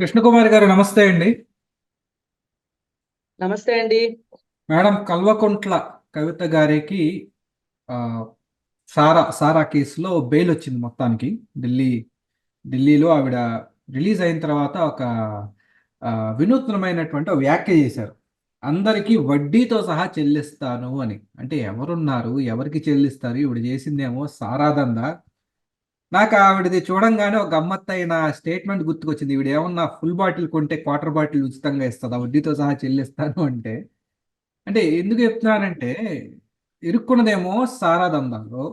కృష్ణకుమారి గారు నమస్తే అండి. నమస్తే అండి. మేడం కల్వకుంట్ల కవిత గారికి సారా సారా కేసులో బెయిల్ వచ్చింది మొత్తానికి. ఢిల్లీ ఢిల్లీలో ఆవిడ రిలీజ్ అయిన తర్వాత ఒక వినూత్నమైనటువంటి వ్యాఖ్య చేశారు. అందరికీ వడ్డీతో సహా చెల్లిస్తాను అని. అంటే ఎవరున్నారు? ఎవరికి చెల్లిస్తారు? ఈవిడ చేసిందేమో సారాదందా నాకు ఆవిడది చూడంగానే ఒక గమ్మత్తైన స్టేట్మెంట్ గుర్తుకొచ్చింది. ఈవిడ ఏమన్నా ఫుల్ బాటిల్ కొంటే క్వార్టర్ బాటిల్ ఉచితంగా ఇస్తుందా? వడ్డీతో సహా చెల్లిస్తాను అంటే. అంటే ఎందుకు చెప్తున్నానంటే ఇరుక్కున్నదేమో సారా దందాలో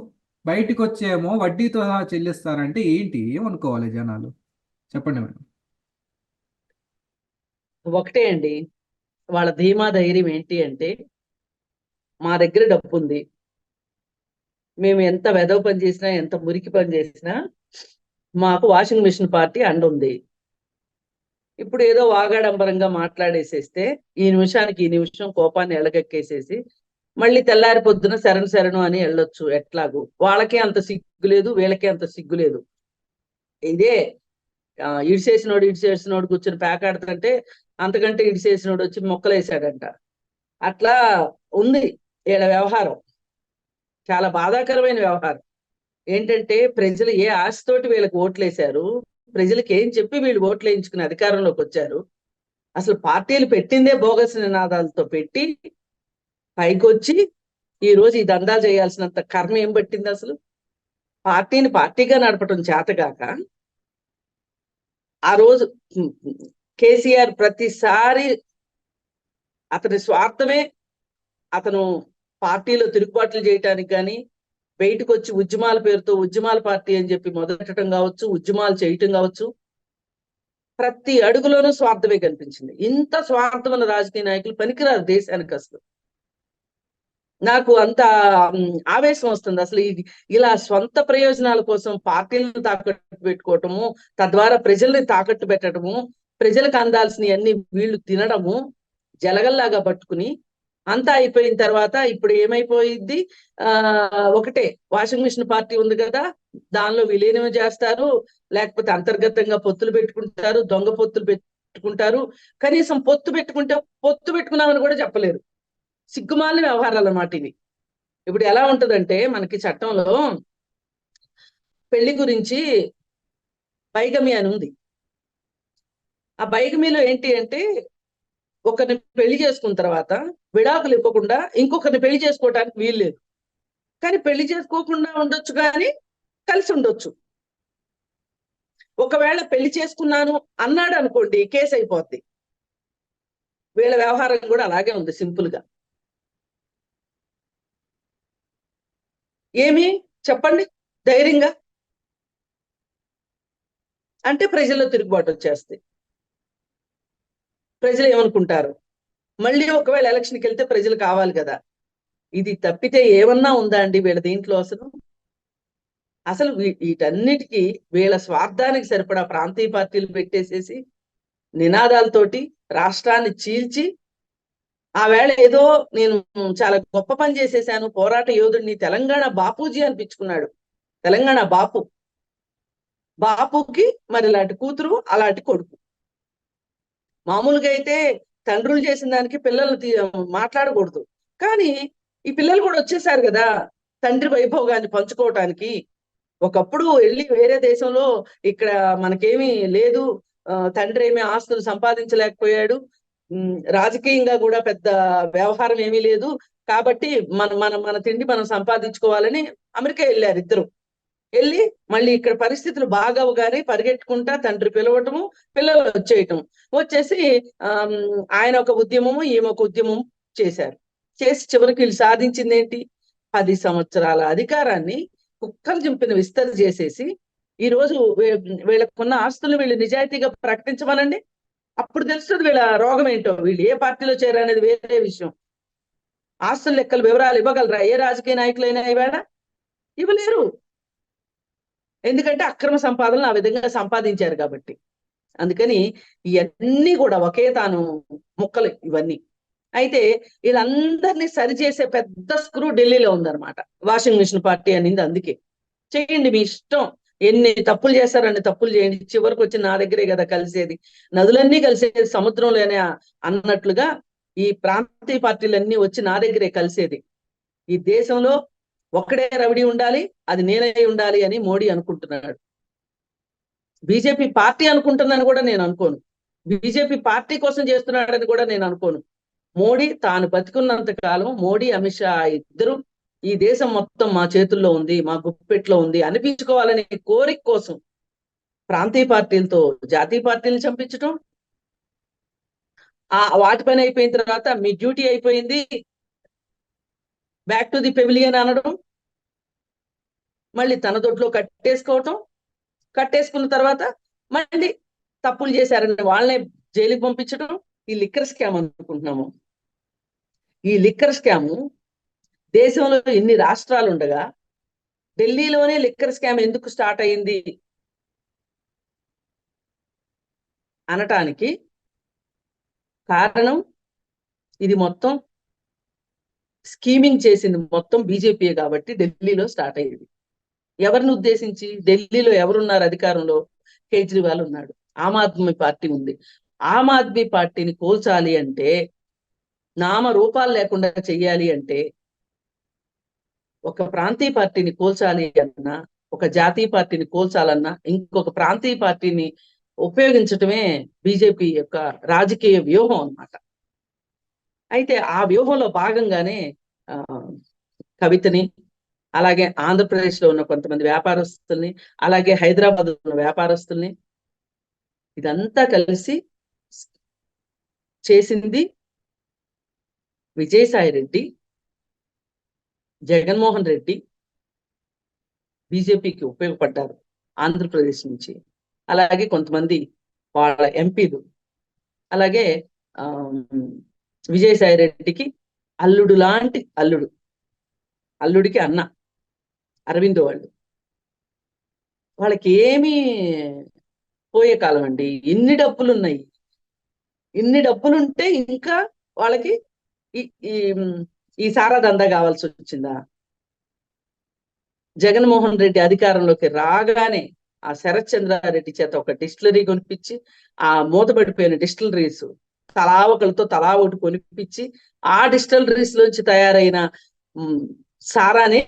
బయటికి వచ్చేమో వడ్డీతో సహా చెల్లిస్తారంటే ఏంటి? ఏమనుకోవాలి జనాలు? చెప్పండి మేడం. ఒకటే అండి. వాళ్ళ ధీమా ధైర్యం ఏంటి అంటే మా దగ్గర డబ్బు ఉంది మేము ఎంత వెదవ పని చేసినా ఎంత మురికి పని చేసినా మాకు వాషింగ్ మిషన్ పార్టీ అండ్ ఉంది. ఇప్పుడు ఏదో వాగాడంబరంగా మాట్లాడేసేస్తే ఈ నిమిషానికి ఈ నిమిషం కోపాన్ని ఎలగెక్కేసేసి మళ్ళీ తెల్లారి పొద్దున శరణు శరణు అని వెళ్ళొచ్చు ఎట్లాగూ. వాళ్ళకే అంత సిగ్గు లేదు వీళ్ళకే అంత సిగ్గు లేదు. ఇదే ఇడిసేసినోడు ఇడిసేసినోడు కూర్చొని పేకాడుతుంటే అంతకంటే ఇడిసేసినోడు వచ్చి మొక్కలేసాడంట అట్లా ఉంది వీళ్ళ వ్యవహారం. చాలా బాధాకరమైన వ్యవహారం. ఏంటంటే ప్రజలు ఏ ఆశతోటి వీళ్ళకి ఓట్లేశారు ప్రజలకు ఏం చెప్పి వీళ్ళు ఓట్లు వేయించుకుని అధికారంలోకి వచ్చారు అసలు పార్టీలు పెట్టిందే బోగస్ నినాదాలతో పెట్టి పైకి వచ్చి ఈ రోజు ఈ దందాలు చేయాల్సినంత కర్మ ఏం పట్టింది అసలు? పార్టీని పార్టీగా నడపటం చేతగాక ఆ రోజు కేసీఆర్ ప్రతిసారి అతని స్వార్థమే అతను పార్టీలో తిరుగుబాట్లు చేయటానికి కానీ బయటకు వచ్చి ఉద్యమాల పేరుతో ఉద్యమాల పార్టీ అని చెప్పి మొదలెట్టడం కావచ్చు ఉద్యమాలు చేయటం కావచ్చు ప్రతి అడుగులోనూ స్వార్థమే కనిపించింది. ఇంత స్వార్థమైన రాజకీయ నాయకులు పనికిరారు దేశానికి అసలు. నాకు అంత ఆవేశం వస్తుంది. అసలు ఇది ఇలా స్వంత ప్రయోజనాల కోసం పార్టీలను తాకట్టు పెట్టుకోవటము తద్వారా ప్రజల్ని తాకట్టు పెట్టడము ప్రజలకు అందాల్సినవి అన్ని వీళ్ళు తినడము జలగల్లాగా పట్టుకుని అంతా అయిపోయిన తర్వాత ఇప్పుడు ఏమైపోయింది ఆ ఒకటే వాషింగ్ మిషన్ పార్టీ ఉంది కదా దానిలో విలీనం చేస్తారు లేకపోతే అంతర్గతంగా పొత్తులు పెట్టుకుంటారు దొంగ పొత్తులు పెట్టుకుంటారు. కనీసం పొత్తు పెట్టుకుంటే పొత్తు పెట్టుకున్నామని కూడా చెప్పలేరు. సిగ్గుమాలిన వ్యవహారాలు అన్నమాట ఇవి. ఇప్పుడు ఎలా ఉంటదంటే మనకి చట్టంలో పెళ్ళి గురించి బైగమి అని ఉంది. ఆ బైగమిలో ఏంటి అంటే ఒకరిని పెళ్ళి చేసుకున్న తర్వాత విడాకులు ఇవ్వకుండా ఇంకొకరిని పెళ్ళి చేసుకోవటానికి వీలు లేదు. కానీ పెళ్ళి చేసుకోకుండా ఉండొచ్చు కానీ కలిసి ఉండొచ్చు. ఒకవేళ పెళ్ళి చేసుకున్నాను అన్నాడు అనుకోండి కేసు అయిపోద్ది. వీళ్ళ వ్యవహారం కూడా అలాగే ఉంది సింపుల్గా. ఏమి? చెప్పండి ధైర్యంగా. అంటే ప్రజల్లో తిరుగుబాటు వచ్చేస్తాయి. ప్రజలు ఏమనుకుంటారు? మళ్ళీ ఒకవేళ ఎలక్షన్కి వెళ్తే ప్రజలు కావాలి కదా. ఇది తప్పితే ఏమన్నా ఉందా అండి వీళ్ళ దీంట్లో అసలు? అసలు వీటన్నిటికీ వీళ్ళ స్వార్థానికి సరిపడా ప్రాంతీయ పార్టీలు పెట్టేసేసి నినాదాలతోటి రాష్ట్రాన్ని చీల్చి ఆ వేళ ఏదో నేను చాలా గొప్ప పని చేసేసాను. పోరాట యోధుడిని తెలంగాణ బాపూజీ అనిపించుకున్నాడు. తెలంగాణ బాపు. బాపుకి మరి ఇలాంటి కూతురు అలాంటి కొడుకు. మామూలుగా అయితే తండ్రులు చేసిన దానికి పిల్లలు మాట్లాడకూడదు. కానీ ఈ పిల్లలు కూడా వచ్చేసారు కదా తండ్రి వైభోగాన్ని పంచుకోవటానికి. ఒకప్పుడు వెళ్ళి వేరే దేశంలో ఇక్కడ మనకేమీ లేదు. తండ్రి ఏమీ ఆస్తులు సంపాదించలేకపోయాడు. రాజకీయంగా కూడా పెద్ద వ్యవహారం ఏమీ లేదు. కాబట్టి మన మన మన తిండి మనం సంపాదించుకోవాలని అమెరికా వెళ్ళారు ఇద్దరు. వెళ్ళి మళ్ళీ ఇక్కడ పరిస్థితులు బాగవగానే పరిగెట్టుకుంటా తండ్రి పిలవటము పిల్లలు వచ్చేయటం. వచ్చేసి ఆ ఆయన ఒక ఉద్యమము ఈమె ఒక ఉద్యమం చేశారు. చేసి చివరికి వీళ్ళు సాధించింది ఏంటి పది సంవత్సరాల అధికారాన్ని కుక్కలు చింపిన విస్తరి చేసేసి ఈ రోజు వీళ్ళకున్న ఆస్తులు వీళ్ళు నిజాయితీగా ప్రకటించమనండి. అప్పుడు తెలుస్తుంది వీళ్ళ రోగం ఏంటో వీళ్ళు ఏ పార్టీలో చేరనేది వేరే విషయం. ఆస్తుల లెక్కలు వివరాలు ఇవ్వగలరా? ఏ రాజకీయ నాయకులైనా ఇవాడ ఇవ్వలేరు. ఎందుకంటే అక్రమ సంపాదనలు ఆ విధంగా సంపాదించారు కాబట్టి. అందుకని ఇవన్నీ కూడా ఒకే తాను ముక్కలు ఇవన్నీ. అయితే వీళ్ళందరినీ సరిచేసే పెద్ద స్క్రూ ఢిల్లీలో ఉందన్నమాట. వాషింగ్ మిషన్ పార్టీ అనింది అందుకే. చేయండి మీ ఇష్టం. ఎన్ని తప్పులు చేస్తారని తప్పులు చేయండి. చివరికి వచ్చి నా దగ్గరే కదా కలిసేది. నదులన్నీ కలిసేది సముద్రంలోనే అన్నట్లుగా ఈ ప్రాంతీయ పార్టీలన్నీ వచ్చి నా దగ్గరే కలిసేది. ఈ దేశంలో ఒక్కడే రవిడి ఉండాలి అది నేనై ఉండాలి అని మోడీ అనుకుంటున్నాడు. బీజేపీ పార్టీ అనుకుంటుందని కూడా నేను అనుకోను. బీజేపీ పార్టీ కోసం చేస్తున్నాడని కూడా నేను అనుకోను. మోడీ తాను బతికున్నంత కాలం మోడీ అమిత్ షా ఇద్దరు ఈ దేశం మొత్తం మా చేతుల్లో ఉంది మా గుప్పెట్లో ఉంది అనిపించుకోవాలనే కోరిక కోసం ప్రాంతీయ పార్టీలతో జాతీయ పార్టీలను చంపించటం ఆ వాటిపైన అయిపోయిన తర్వాత మీ డ్యూటీ అయిపోయింది బ్యాక్ టు ది పెవిలియన్ అనడం మళ్ళీ తన దొడ్లో కట్టేసుకోవటం కట్టేసుకున్న తర్వాత మళ్ళీ తప్పులు చేశారని వాళ్ళనే జైలుకి పంపించడం ఈ లిక్కర్ స్కామ్ అనుకుంటున్నాము. ఈ లిక్కర్ స్కామ్ దేశంలో ఎన్ని రాష్ట్రాలు ఉండగా ఢిల్లీలోనే లిక్కర్ స్కామ్ ఎందుకు స్టార్ట్ అయింది అనటానికి కారణం ఇది మొత్తం స్కీమింగ్ చేసింది మొత్తం బీజేపీయే కాబట్టి ఢిల్లీలో స్టార్ట్ అయ్యేది ఎవరిని ఉద్దేశించి? ఢిల్లీలో ఎవరున్నారు అధికారంలో? కేజ్రీవాల్ ఉన్నాడు. ఆమ్ ఆద్మీ పార్టీ ఉంది. ఆమ్ ఆద్మీ పార్టీని కోల్చాలి అంటే నామ రూపాలు లేకుండా చెయ్యాలి అంటే ఒక ప్రాంతీయ పార్టీని కోల్చాలి అన్నా ఒక జాతీయ పార్టీని కోల్చాలన్నా ఇంకొక ప్రాంతీయ పార్టీని ఉపయోగించటమే బీజేపీ యొక్క రాజకీయ వ్యూహం అన్నమాట. అయితే ఆ వ్యూహంలో భాగంగానే ఆ కవితని అలాగే ఆంధ్రప్రదేశ్లో ఉన్న కొంతమంది వ్యాపారస్తుల్ని అలాగే హైదరాబాద్ ఉన్న వ్యాపారస్తుల్ని ఇదంతా కలిసి చేసింది విజయసాయి రెడ్డి జగన్మోహన్ రెడ్డి బీజేపీకి ఉపయోగపడ్డారు ఆంధ్రప్రదేశ్ నుంచి. అలాగే కొంతమంది వాళ్ళ ఎంపీలు అలాగే ఆ విజయసాయి రెడ్డికి అల్లుడు లాంటి అల్లుడు. అల్లుడికి అన్న అరవింద్ వాళ్ళు. వాళ్ళకి ఏమీ పోయే కాలం అండి. ఇన్ని డబ్బులు ఉన్నాయి ఇన్ని డబ్బులు ఉంటే ఇంకా వాళ్ళకి ఈ ఈ సారా దందా కావాల్సి వచ్చిందా? జగన్మోహన్ రెడ్డి అధికారంలోకి రాగానే ఆ శరత్ చంద్రారెడ్డి చేత ఒక డిస్టిలరీ కొనిపించి ఆ మూతపడిపోయిన డిస్టిలరీస్ తలా ఒకరితో తలా ఒకటి కొనిపించి ఆ డిస్టిలరీస్ లోంచి తయారైన సారానే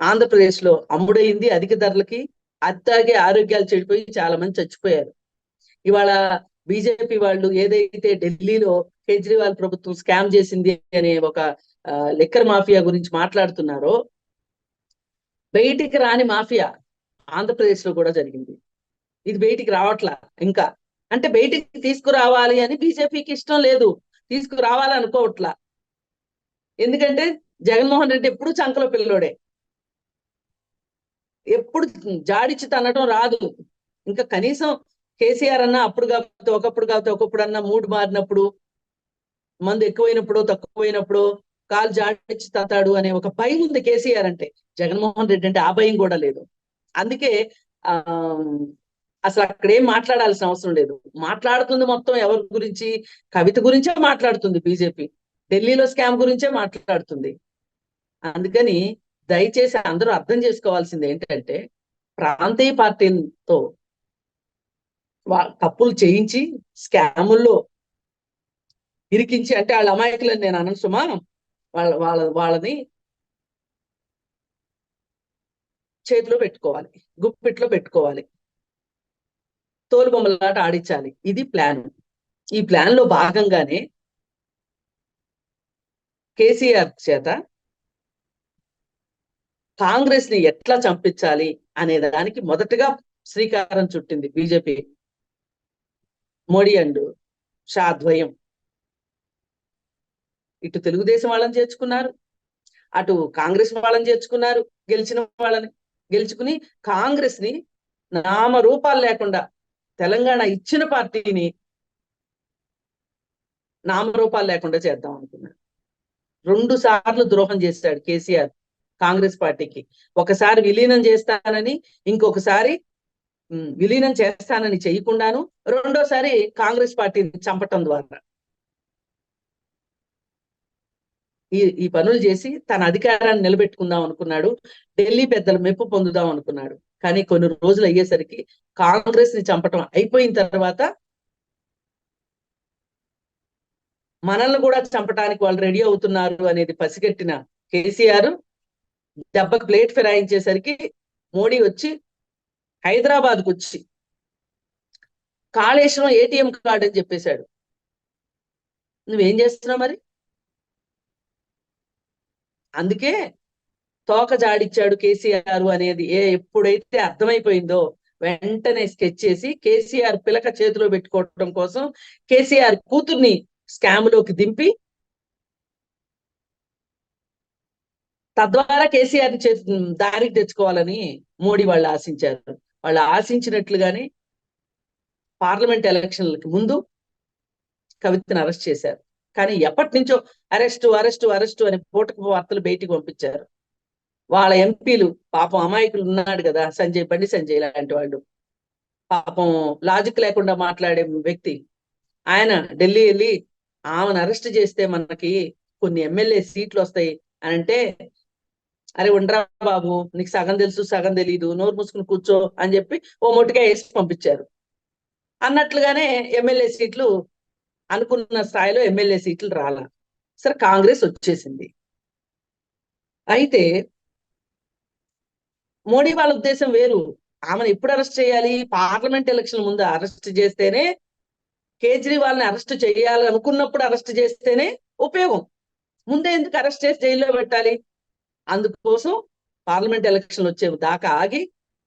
ఆంధ్రప్రదేశ్లో అమ్ముడైంది అధిక ధరలకి అత్తాగే ఆరోగ్యాలు చెడిపోయి చాలా మంది చచ్చిపోయారు. ఇవాళ బీజేపీ వాళ్ళు ఏదైతే ఢిల్లీలో కేజ్రీవాల్ ప్రభుత్వం స్కామ్ చేసింది అనే ఒక లిక్కర్ మాఫియా గురించి మాట్లాడుతున్నారో బయటికి రాని మాఫియా ఆంధ్రప్రదేశ్లో కూడా జరిగింది. ఇది బయటికి రావట్లా ఇంకా అంటే బయటికి తీసుకురావాలి అని బీజేపీకి ఇష్టం లేదు. తీసుకురావాలనుకోవట్లా. ఎందుకంటే జగన్మోహన్ రెడ్డి ఎప్పుడు చంకలో పిల్లోడే. ఎప్పుడు జాడిచ్చి తనటం రాదు. ఇంకా కనీసం కేసీఆర్ అన్న అప్పుడు కాకపోతే ఒకప్పుడు కాకపోతే ఒకప్పుడు అన్న మూడు మారినప్పుడు మందు ఎక్కువైనప్పుడు తక్కువైనప్పుడు కాలు జాడిచ్చి తాతాడు అనే ఒక భయం ఉంది కేసీఆర్ అంటే. జగన్మోహన్ రెడ్డి అంటే ఆ భయం కూడా లేదు. అందుకే ఆ అసలు అక్కడ ఏం మాట్లాడాల్సిన అవసరం లేదు. మాట్లాడుతుంది మొత్తం ఎవరి గురించి? కవిత గురించే మాట్లాడుతుంది బీజేపీ. ఢిల్లీలో స్కామ్ గురించే మాట్లాడుతుంది. అందుకని దయచేసి అందరూ అర్థం చేసుకోవాల్సింది ఏంటంటే ప్రాంతీయ పార్టీలతో తప్పులు చేయించి స్కాముల్లో ఇరికించి అంటే వాళ్ళ అమాయకులని నేను అనను సుమా వాళ్ళ వాళ్ళ వాళ్ళని చేతిలో పెట్టుకోవాలి. గుప్పిట్లో పెట్టుకోవాలి. తోలు బొమ్మలాట ఆడించాలి. ఇది ప్లాన్ ఈ ప్లాన్లో భాగంగానే కేసీఆర్ చేత కాంగ్రెస్ని ఎట్లా చంపించాలి అనే దానికి మొదటగా శ్రీకారం చుట్టింది బీజేపీ. మోడీ అండ్ షా ద్వయం. ఇటు తెలుగుదేశం వాళ్ళని చేర్చుకున్నారు. అటు కాంగ్రెస్ వాళ్ళని చేర్చుకున్నారు. గెలిచిన వాళ్ళని గెలుచుకుని కాంగ్రెస్ని నామరూపాలు లేకుండా తెలంగాణ ఇచ్చిన పార్టీని నామరూపాలు లేకుండా చేద్దాం అనుకున్నాడు. రెండు సార్లు ద్రోహం చేశాడు కేసీఆర్ కాంగ్రెస్ పార్టీకి. ఒకసారి విలీనం చేస్తానని ఇంకొకసారి విలీనం చేస్తానని చేయకుండాను రెండోసారి కాంగ్రెస్ పార్టీని చంపటం ద్వారా. ఈ ఈ పనులు చేసి తన అధికారాన్ని నిలబెట్టుకుందాం అనుకున్నాడు. ఢిల్లీ పెద్దల మెప్పు పొందుదాం అనుకున్నాడు. కానీ కొన్ని రోజులు అయ్యేసరికి కాంగ్రెస్ని చంపటం అయిపోయిన తర్వాత మనల్ని కూడా చంపటానికి వాళ్ళు రెడీ అవుతున్నారు అనేది పసిగట్టిన కేసీఆర్ దెబ్బకు ప్లేట్ ఫిరాయించేసరికి మోడీ వచ్చి హైదరాబాద్కు వచ్చి కాళేశ్వరం ఏటీఎం కార్డు అని చెప్పేశాడు. నువ్వేం చేస్తున్నావు మరి? అందుకే తోక జాడిచ్చాడు కేసీఆర్ అనేది ఏ ఎప్పుడైతే అర్థమైపోయిందో వెంటనే స్కెచ్ చేసి కేసీఆర్ పిలక చేతిలో పెట్టుకోవడం కోసం కేసీఆర్ కూతుర్ని స్కామ్లోకి దింపి తద్వారా కేసీఆర్ చే దారికి తెచ్చుకోవాలని మోడీ వాళ్ళు ఆశించారు. వాళ్ళు ఆశించినట్లుగానే పార్లమెంట్ ఎలక్షన్లకి ముందు కవితను అరెస్ట్ చేశారు. కానీ ఎప్పటి నుంచో అరెస్టు అరెస్టు అరెస్టు అని పూటకు వార్తలు బయటికి పంపించారు. వాళ్ళ ఎంపీలు పాపం అమాయకులు ఉన్నాడు కదా సంజయ్ బండి సంజయ్ లాంటి వాళ్ళు. పాపం లాజిక్ లేకుండా మాట్లాడే వ్యక్తి. ఆయన ఢిల్లీ వెళ్ళి ఆమెను అరెస్ట్ చేస్తే మనకి కొన్ని ఎమ్మెల్యే సీట్లు వస్తాయి అని అంటే అరే ఉండరా బాబు నీకు సగం తెలుసు సగం తెలీదు నోరు మూసుకుని కూర్చో అని చెప్పి ఓ మొట్టిగా వేసి పంపించారు. అన్నట్లుగానే ఎమ్మెల్యే సీట్లు అనుకున్న స్థాయిలో ఎమ్మెల్యే సీట్లు రాలా. సరే కాంగ్రెస్ వచ్చేసింది. అయితే మోడీ వాళ్ళ ఉద్దేశం వేరు. ఆమెను ఎప్పుడు అరెస్ట్ చేయాలి? పార్లమెంట్ ఎలక్షన్ ముందు అరెస్ట్ చేస్తేనే కేజ్రీవాల్ని అరెస్ట్ చేయాలి అనుకున్నప్పుడు అరెస్ట్ చేస్తేనే ఉపయోగం. ముందే ఎందుకు అరెస్ట్ చేసి జైల్లో పెట్టాలి? అందుకోసం పార్లమెంట్ ఎలక్షన్ వచ్చే దాకా ఆగి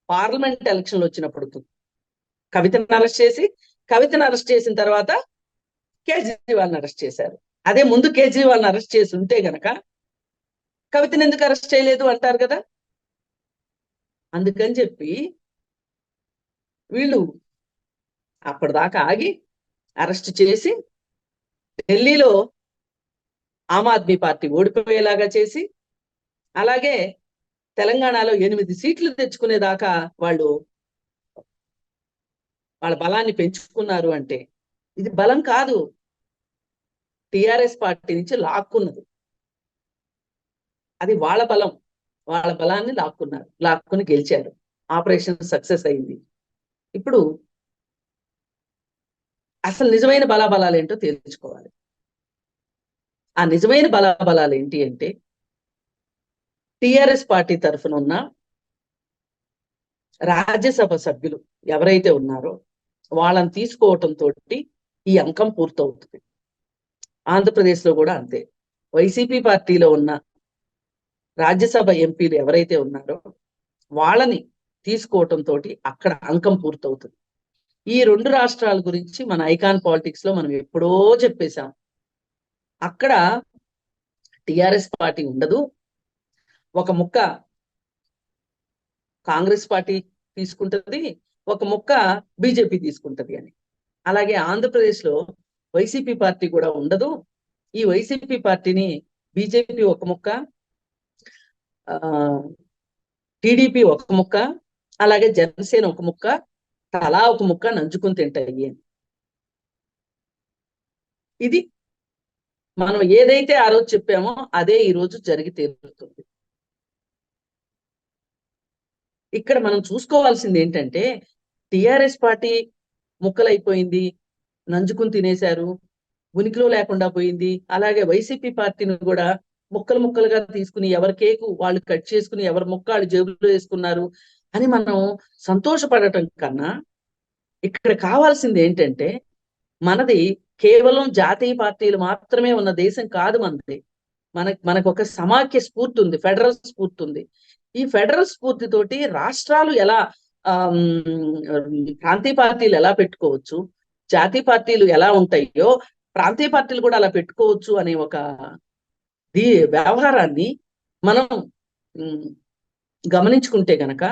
పార్లమెంట్ ఎలక్షన్లు వచ్చినప్పుడు కవితను అరెస్ట్ చేసి కవితను అరెస్ట్ చేసిన తర్వాత కేజ్రీవాల్ని అరెస్ట్ చేశారు. అదే ముందు కేజ్రీవాల్ని అరెస్ట్ చేసి ఉంటే గనక కవితను ఎందుకు అరెస్ట్ చేయలేదు అంటారు కదా? అందుకని చెప్పి వీళ్ళు అప్పటిదాకా ఆగి అరెస్ట్ చేసి ఢిల్లీలో ఆమ్ ఆద్మీ పార్టీ ఓడిపోయేలాగా చేసి అలాగే తెలంగాణలో ఎనిమిది సీట్లు తెచ్చుకునేదాకా వాళ్ళు వాళ్ళ బలాన్ని పెంచుకున్నారు అంటే ఇది బలం కాదు. టిఆర్ఎస్ పార్టీ నుంచి లాక్కున్నది. అది వాళ్ళ బలం. వాళ్ళ బలాన్ని లాక్కున్నారు లాక్కుని గెలిచారు. ఆపరేషన్ సక్సెస్ అయింది. ఇప్పుడు అసలు నిజమైన బలాబలాలు ఏంటో తేల్చుకోవాలి. ఆ నిజమైన బలాబలాలు ఏంటి అంటే టిఆర్ఎస్ పార్టీ తరఫున ఉన్న రాజ్యసభ సభ్యులు ఎవరైతే ఉన్నారో వాళ్ళని తీసుకోవటం తోటి ఈ అంకం పూర్తవుతుంది. ఆంధ్రప్రదేశ్లో కూడా అంతే. వైసీపీ పార్టీలో ఉన్న రాజ్యసభ ఎంపీలు ఎవరైతే ఉన్నారో వాళ్ళని తీసుకోవటం తోటి అక్కడ అంకం పూర్తవుతుంది. ఈ రెండు రాష్ట్రాల గురించి మన ఐకాన్ పాలిటిక్స్లో మనం ఎప్పుడో చెప్పేశాం. అక్కడ టిఆర్ఎస్ పార్టీ ఉండదు. ఒక ముక్క కాంగ్రెస్ పార్టీ తీసుకుంటది ఒక ముక్క బీజేపీ తీసుకుంటది అని. అలాగే ఆంధ్రప్రదేశ్లో వైసీపీ పార్టీ కూడా ఉండదు. ఈ వైసీపీ పార్టీని బీజేపీ ఒక ముక్క టీడీపీ ఒక ముక్క అలాగే జనసేన ఒక ముక్క తలా ఒక ముక్క నంచుకుని తింటాయి అని. ఇది మనం ఏదైతే ఆ రోజు చెప్పామో అదే ఈ రోజు జరిగి తీరుతుంది. ఇక్కడ మనం చూసుకోవాల్సింది ఏంటంటే టిఆర్ఎస్ పార్టీ ముక్కలైపోయింది నంజుకుని తినేశారు ఉనికిలో లేకుండా పోయింది అలాగే వైసీపీ పార్టీని కూడా ముక్కలు ముక్కలుగా తీసుకుని ఎవరి కేకు వాళ్ళు కట్ చేసుకుని ఎవరి ముక్క వాళ్ళు జేబులో వేసుకున్నారు అని మనం సంతోషపడటం కన్నా ఇక్కడ కావాల్సింది ఏంటంటే మనది కేవలం జాతీయ పార్టీలు మాత్రమే ఉన్న దేశం కాదు మనది. మన మనకు ఒక సమాఖ్య స్ఫూర్తి ఉంది ఫెడరల్ స్ఫూర్తి ఉంది. ఈ ఫెడరల్ స్ఫూర్తితోటి రాష్ట్రాలు ఎలా ప్రాంతీయ పార్టీలు ఎలా పెట్టుకోవచ్చు జాతీయ పార్టీలు ఎలా ఉంటాయో ప్రాంతీయ పార్టీలు కూడా అలా పెట్టుకోవచ్చు అనే ఒక దీ వ్యవహారాన్ని మనం గమనించుకుంటే గనక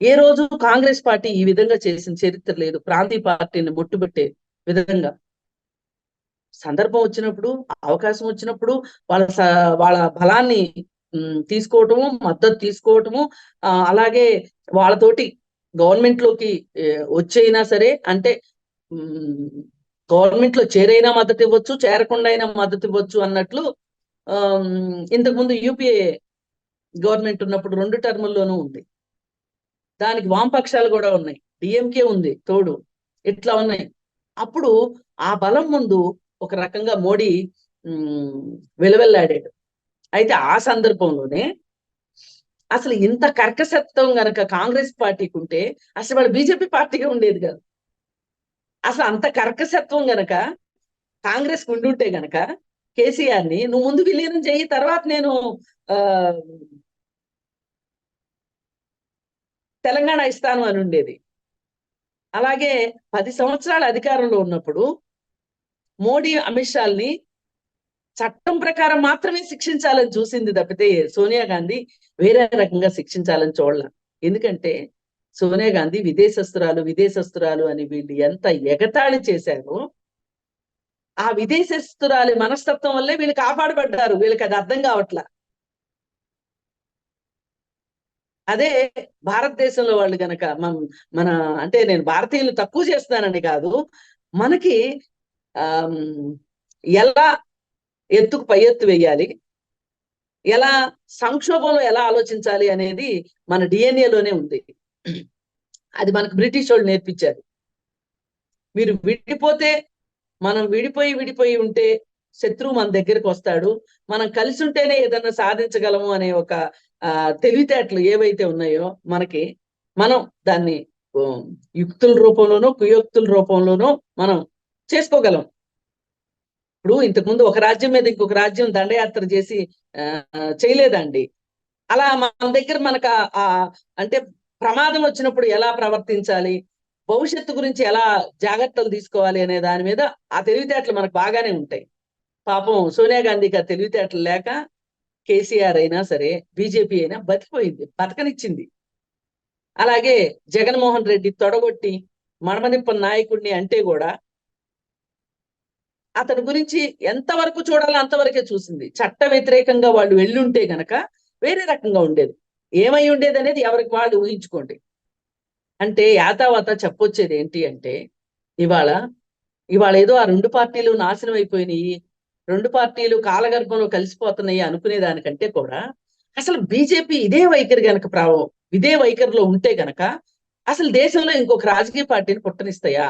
ఏ రోజు కాంగ్రెస్ పార్టీ ఈ విధంగా చేసిన చరిత్ర లేదు ప్రాంతీయ పార్టీని ముట్టుబెట్టే విధంగా. సందర్భం వచ్చినప్పుడు అవకాశం వచ్చినప్పుడు వాళ్ళ వాళ్ళ బలాన్ని తీసుకోవటము మద్దతు తీసుకోవటము అలాగే వాళ్ళతోటి గవర్నమెంట్లోకి వచ్చైనా సరే అంటే గవర్నమెంట్లో చేరైనా మద్దతు ఇవ్వచ్చు చేరకుండా అయినా మద్దతు ఇవ్వచ్చు అన్నట్లు ఇంతకుముందు యూపీఏ గవర్నమెంట్ ఉన్నప్పుడు రెండు టర్ముల్లోనూ ఉంది. దానికి వామపక్షాలు కూడా ఉన్నాయి. డిఎంకే ఉంది తోడు. ఇట్లా ఉన్నాయి. అప్పుడు ఆ బలం ముందు ఒక రకంగా మోడీ వెలువెల్లాడాడు. అయితే ఆ సందర్భంలోనే అసలు ఇంత కర్కశత్వం గనక కాంగ్రెస్ పార్టీకి ఉంటే అసలు వాళ్ళు బీజేపీ పార్టీగా ఉండేది కాదు. అసలు అంత కర్కశత్వం గనక కాంగ్రెస్ ఉండుంటే గనక కేసీఆర్ని. నువ్వు ముందు విలీనం చేయి తర్వాత నేను ఆ తెలంగాణ ఇస్తాను అని ఉండేది. అలాగే పది సంవత్సరాల అధికారంలో ఉన్నప్పుడు మోడీ అమిత్ షాల్ని చట్టం ప్రకారం మాత్రమే శిక్షించాలని చూసింది తప్పితే సోనియా గాంధీ వేరే రకంగా శిక్షించాలని చూడాల. ఎందుకంటే సోనియా గాంధీ విదేశస్తురాలు విదేశస్తురాలు అని వీళ్ళు ఎంత ఎగతాళి చేశారో ఆ విదేశస్తురాలి మనస్తత్వం వల్లే వీళ్ళు కాపాడబడ్డారు. వీళ్ళకి అది అర్థం కావట్లా. అదే భారతదేశంలో వాళ్ళు గనక మన మన అంటే నేను భారతీయులు తక్కువ చేస్తున్నానని కాదు మనకి ఆ ఎలా ఎత్తుకు పై ఎత్తు వేయాలి ఎలా సంక్షోభంలో ఎలా ఆలోచించాలి అనేది మన DNA లోనే ఉంది. అది మనకు బ్రిటిష్ వాళ్ళు నేర్పించారు. మీరు విడిపోతే మనం విడిపోయి విడిపోయి ఉంటే శత్రువు మన దగ్గరికి వస్తాడు. మనం కలిసి ఉంటేనే ఏదన్నా సాధించగలము అనే ఒక తెలివితేటలు ఏవైతే ఉన్నాయో మనకి మనం దాన్ని యుక్తుల రూపంలోనో కుయోక్తుల రూపంలోనో మనం చేసుకోగలం. ఇప్పుడు ఇంతకుముందు ఒక రాజ్యం మీద ఇంకొక రాజ్యం దండయాత్ర చేసి ఆ, చేయలేదండి. అలా మన దగ్గర మనకు ఆ అంటే ప్రమాదం వచ్చినప్పుడు ఎలా ప్రవర్తించాలి? భవిష్యత్తు గురించి ఎలా జాగ్రత్తలు తీసుకోవాలి అనే దాని మీద ఆ తెలివితేటలు మనకు బాగానే ఉంటాయి. పాపం సోనియా గాంధీకి ఆ తెలివితేటలు లేక కేసీఆర్ అయినా సరే బీజేపీ అయినా బతికిపోయింది బతకనిచ్చింది. అలాగే జగన్మోహన్ రెడ్డి తొడగొట్టి మడమనిప్ప నాయకుడిని అంటే కూడా అతని గురించి ఎంతవరకు చూడాలో అంతవరకే చూసింది. చట్ట వ్యతిరేకంగా వాళ్ళు వెళ్ళుంటే గనక వేరే రకంగా ఉండేది. ఏమై ఉండేది అనేది ఎవరికి వాళ్ళు ఊహించుకోండి. అంటే యాతావాత చెప్పొచ్చేది ఏంటి అంటే ఇవాళ ఇవాళ ఏదో ఆ రెండు పార్టీలు నాశనం అయిపోయినాయి రెండు పార్టీలు కాలగర్భంలో కలిసిపోతున్నాయి అనుకునే దానికంటే కూడా అసలు బీజేపీ ఇదే వైఖరి గనక ప్రావం ఇదే వైఖరిలో ఉంటే గనక అసలు దేశంలో ఇంకొక రాజకీయ పార్టీని పుట్టనిస్తాయా?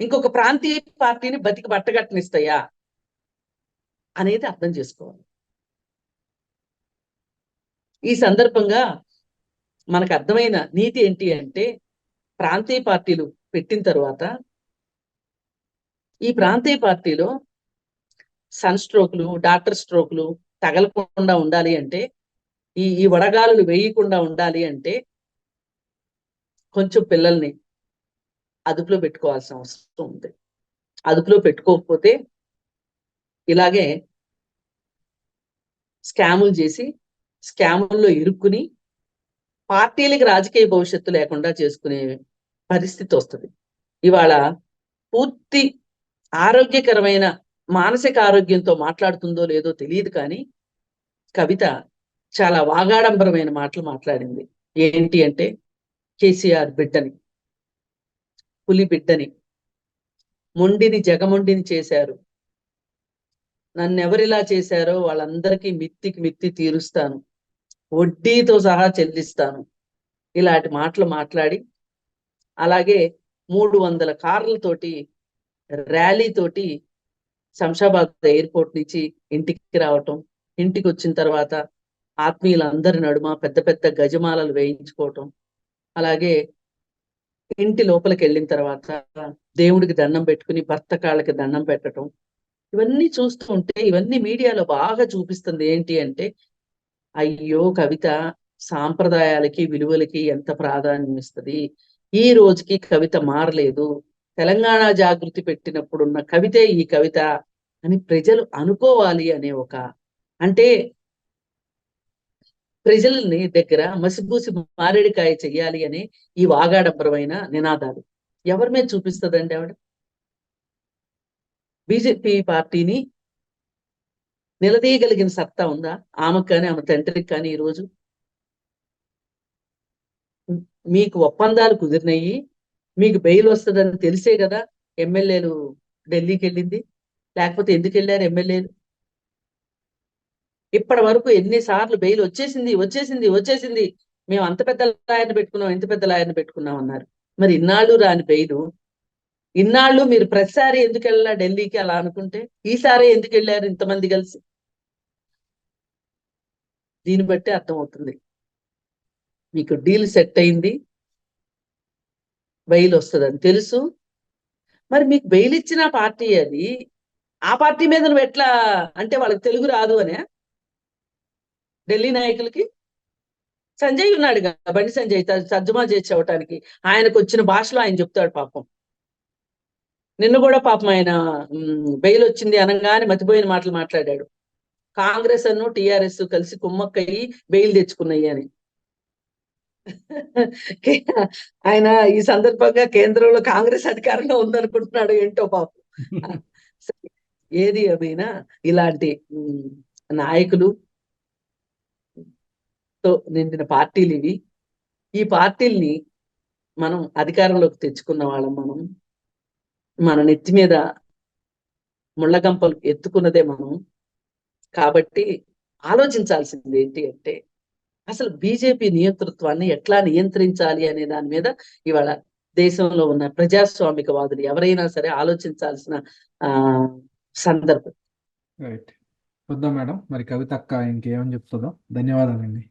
ఇంకొక ప్రాంతీయ పార్టీని బతికి బట్టగట్టనిస్తాయా? అనేది అర్థం చేసుకోవాలి. ఈ సందర్భంగా మనకు అర్థమైన నీతి ఏంటి అంటే ప్రాంతీయ పార్టీలు పెట్టిన తర్వాత ఈ ప్రాంతీయ పార్టీలో సన్ స్ట్రోక్లు డాక్టర్ స్ట్రోక్లు తగలకుండా ఉండాలి అంటే ఈ ఈ వడగాలులు వేయకుండా ఉండాలి అంటే కొంచెం పిల్లల్ని అదుపులో పెట్టుకోవాల్సిన అవసరం ఉంది. అదుపులో పెట్టుకోకపోతే ఇలాగే స్కాములు చేసి స్కాముల్లో ఇరుక్కుని పార్టీలకి రాజకీయ భవిష్యత్తు లేకుండా చేసుకునే పరిస్థితి వస్తుంది. ఇవాళ పూర్తి ఆరోగ్యకరమైన మానసిక ఆరోగ్యంతో మాట్లాడుతుందో లేదో తెలియదు కానీ కవిత చాలా వాగాడంబరమైన మాటలు మాట్లాడింది. ఏంటి అంటే కేసీఆర్ బిడ్డని పులి బిడ్డని మొండిని జగమొండిని చేశారు. నన్నెవరిలా చేశారో వాళ్ళందరికీ మిత్తికి మిత్తి తీరుస్తాను. వడ్డీతో సహా చెల్లిస్తాను. ఇలాంటి మాటలు మాట్లాడి అలాగే మూడు వందల కార్లతోటి ర్యాలీ తోటి శంషాబాద్ ఎయిర్పోర్ట్ నుంచి ఇంటికి రావటం ఇంటికి వచ్చిన తర్వాత ఆత్మీయులందరి నడుమ పెద్ద పెద్ద గజమాలలు వేయించుకోవటం అలాగే ఇంటి లోపలికి వెళ్ళిన తర్వాత దేవుడికి దండం పెట్టుకుని భర్త కాళ్ళకి దండం పెట్టడం ఇవన్నీ చూస్తూ ఉంటే ఇవన్నీ మీడియాలో బాగా చూపిస్తుంది ఏంటి అంటే అయ్యో కవిత సాంప్రదాయాలకి విలువలకి ఎంత ప్రాధాన్యం ఇస్తుంది? ఈ రోజుకి కవిత మారలేదు. తెలంగాణ జాగృతి పెట్టినప్పుడున్న కవితే ఈ కవిత అని ప్రజలు అనుకోవాలి అనే ఒక అంటే ప్రజల్ని దగ్గర మసిబూసి మారేడికాయ చెయ్యాలి అనే ఈ వాగాడంబరమైన నినాదాలు. ఎవరి మీద చూపిస్తుందండి ఆవిడ? బీజేపీ పార్టీని నిలదీయగలిగిన సత్తా ఉందా? ఆమెకు కానీ ఆమె తండ్రికి కానీ ఈరోజు మీకు ఒప్పందాలు కుదిరినాయి. మీకు బెయిల్ వస్తుందని తెలిసే కదా ఎమ్మెల్యేలు ఢిల్లీకి వెళ్ళింది. లేకపోతే ఎందుకు వెళ్ళారు ఎమ్మెల్యేలు? ఇప్పటి వరకు ఎన్నిసార్లు బెయిల్ వచ్చేసింది వచ్చేసింది వచ్చేసింది. మేము అంత పెద్ద లాయర్ని పెట్టుకున్నాం ఇంత పెద్ద లాయర్ని పెట్టుకున్నాం అన్నారు. మరి ఇన్నాళ్ళు రాని బెయిల్. ఇన్నాళ్ళు మీరు ప్రతిసారి ఎందుకు వెళ్ళాలా ఢిల్లీకి అలా అనుకుంటే? ఈసారి ఎందుకు వెళ్ళారు ఇంతమంది కలిసి? దీన్ని బట్టి అర్థమవుతుంది. మీకు డీల్ సెట్ అయింది. బెయిల్ వస్తుందని తెలుసు. మరి మీకు బెయిల్ ఇచ్చిన పార్టీ అది. ఆ పార్టీ మీద నువ్వు ఎట్లా అంటే వాళ్ళకి తెలుగు రాదు అనే? ఢిల్లీ నాయకులకి? సంజయ్ ఉన్నాడు కదా బండి సంజయ్ త- తర్జుమా చేసి చెప్పడానికి ఆయనకు వచ్చిన భాషలో ఆయన చెప్తాడు పాపం. నిన్ను కూడా పాపం ఆయన బెయిల్ వచ్చింది అనగానే మతిపోయిన మాటలు మాట్లాడాడు. కాంగ్రెస్ అను టిఆర్ఎస్ కలిసి కుమ్మక్కయ్యి బెయిల్ తెచ్చుకున్నాయి అని. ఆయన ఈ సందర్భంగా కేంద్రంలో కాంగ్రెస్ అధికారంలో ఉందనుకుంటున్నాడు ఏంటో పాపం. ఏది ఏమైనా ఇలాంటి నాయకులు తో నిండిన పార్టీలు ఇవి. ఈ పార్టీల్ని మనం అధికారంలోకి తెచ్చుకున్న వాళ్ళం మనం. మన నెత్తి మీద ముళ్ళగంపలు ఎత్తుకున్నదే మనం. కాబట్టి ఆలోచించాల్సింది ఏంటి అంటే అసలు బీజేపీ నియంతృత్వాన్ని ఎట్లా నియంత్రించాలి అనే దాని మీద ఇవాళ దేశంలో ఉన్న ప్రజాస్వామికవాదులు ఎవరైనా సరే ఆలోచించాల్సిన ఆ సందర్భం. రైట్ చూద్దాం మేడం. మరి కవిత అక్క ఇంకేమని చెప్తుందో? ధన్యవాదాలండి.